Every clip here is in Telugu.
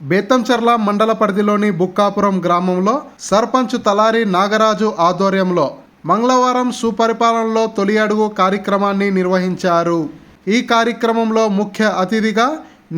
బేతంచెర్ల మండల పరిధిలోని బుక్కాపురం గ్రామంలో సర్పంచ్ తలారి నాగరాజు ఆధ్వర్యంలో మంగళవారం సుపరిపాలనలో తొలి అడుగు కార్యక్రమాన్ని నిర్వహించారు. ఈ కార్యక్రమంలో ముఖ్య అతిథిగా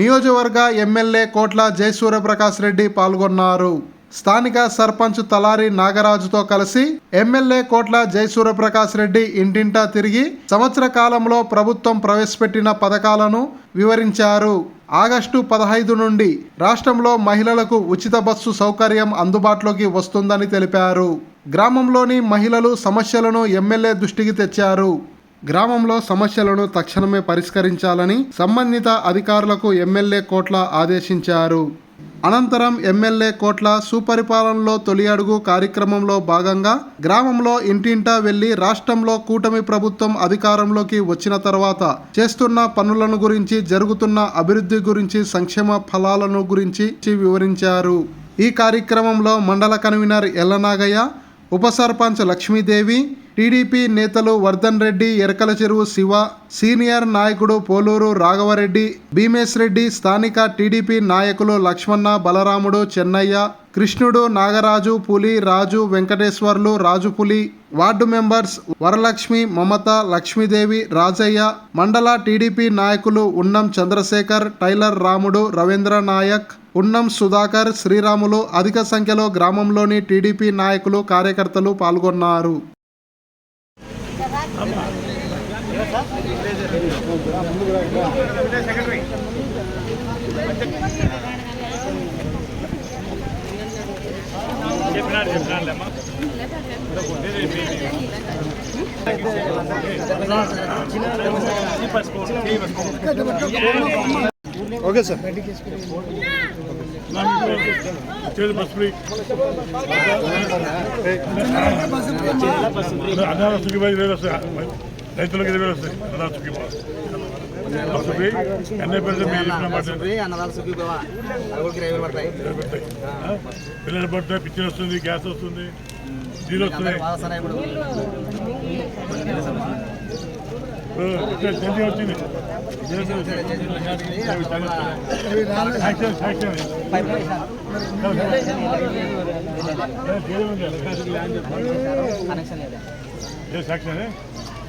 నియోజకవర్గ ఎమ్మెల్యే కోట్ల జయసూర్యప్రకాష్ రెడ్డి పాల్గొన్నారు. స్థానిక సర్పంచ్ తలారి నాగరాజుతో కలిసి ఎమ్మెల్యే కోట్ల జయసూర్యప్రకాష్ రెడ్డి ఇంటింటా తిరిగి సంవత్సర కాలంలో ప్రభుత్వం ప్రవేశపెట్టిన పథకాలను వివరించారు. ఆగస్టు పదహైదు నుండి రాష్ట్రంలో మహిళలకు ఉచిత బస్సు సౌకర్యం అందుబాటులోకి వస్తుందని తెలిపారు. గ్రామంలోని మహిళలు సమస్యలను ఎమ్మెల్యే దృష్టికి తెచ్చారు. గ్రామంలో సమస్యలను తక్షణమే పరిష్కరించాలని సంబంధిత అధికారులకు ఎమ్మెల్యే కోట్ల ఆదేశించారు. అనంతరం ఎమ్మెల్యే కోట్ల సుపరిపాలనలో తొలి అడుగు కార్యక్రమంలో భాగంగా గ్రామంలో ఇంటింటా వెళ్ళి రాష్ట్రంలో కూటమి ప్రభుత్వం అధికారంలోకి వచ్చిన తర్వాత చేస్తున్న పనులను గురించి జరుగుతున్న అభివృద్ధి గురించి సంక్షేమ ఫలాలను గురించి వివరించారు. ఈ కార్యక్రమంలో మండల కన్వీనర్ ఎల్లనాగయ్య ఉప సర్పంచ్ లక్ష్మీదేవి టీడీపీ నేతలు వర్ధన్ రెడ్డి ఎరకల చెరువు శివ సీనియర్ నాయకుడు పోలూరు రాఘవరెడ్డి భీమేశ్ రెడ్డి స్థానిక టీడీపీ నాయకులు లక్ష్మణ బలరాముడు చెన్నయ్య కృష్ణుడు నాగరాజు పులి రాజు వెంకటేశ్వర్లు రాజు పులి వార్డు మెంబర్స్ వరలక్ష్మి మమత లక్ష్మీదేవి రాజయ్య మండల టీడీపీ నాయకులు ఉన్నం చంద్రశేఖర్ టైలర్ రాముడు రవీంద్ర నాయక్ ఉన్నం సుధాకర్ శ్రీరాములు అధిక సంఖ్యలో గ్రామంలోని టీడీపీ నాయకులు కార్యకర్తలు పాల్గొన్నారు. చెప్పినారు చెప్పినారులేమ్మా ఓకే సార్ చేదు రైతులకు ఇరవై వేలు వస్తాయి. అన్నార సుఖిబా పడతాయి. పెడతాయి. పిల్లలు పడితే పిచ్చి వస్తుంది గ్యాస్ వస్తుంది నీళ్ళు వస్తున్నాయి ఇక్కడ జల్దీ వచ్చింది. Action action.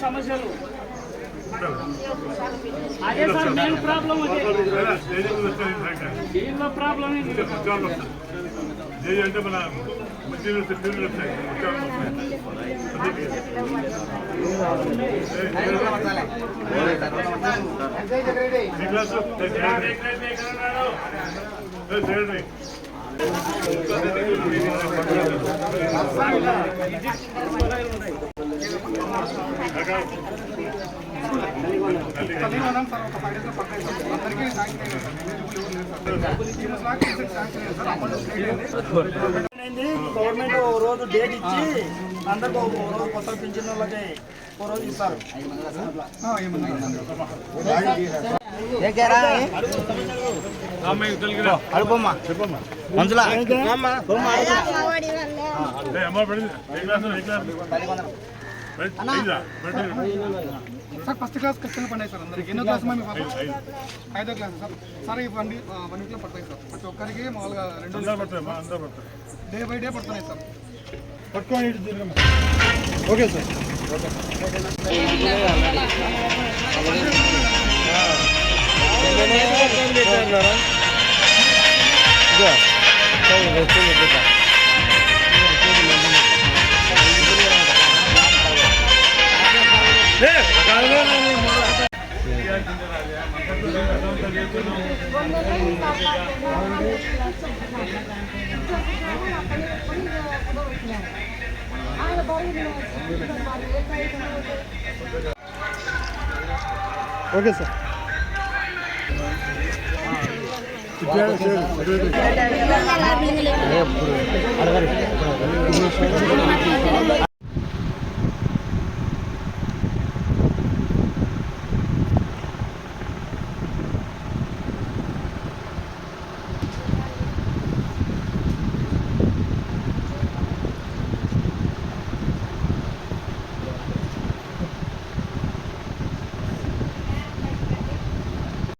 సమస్యలు అదే సార్ మెయిన్ ప్రాబ్లం అదే దీనిలో ప్రాబ్లం అంటే మన వస్తాయి గవర్నమెంట్ ఓ రోజు డేట్ ఇచ్చి అందరికి రోజు కొత్త పింఛన్ వాళ్ళకి సార్ ఫస్ట్ క్లాస్ ఖచ్చితంగా పడినాయి సార్ అందరికి ఎన్నో క్లాస్ మేము పాప ఐదో క్లాస్ సార్ సార్ ఈ పండి వన్ వీక్లో పడతాయి సార్ ప్రతి ఒక్కరికి మామూలుగా రెండు పడతాయమ్మా అందరూ పడతాయి డే బై డే పడుతున్నాయి సార్. పట్టుకోండి ఇటు తిరగమ్మా ఓకే సార్ ఓకే సార్. అడగారు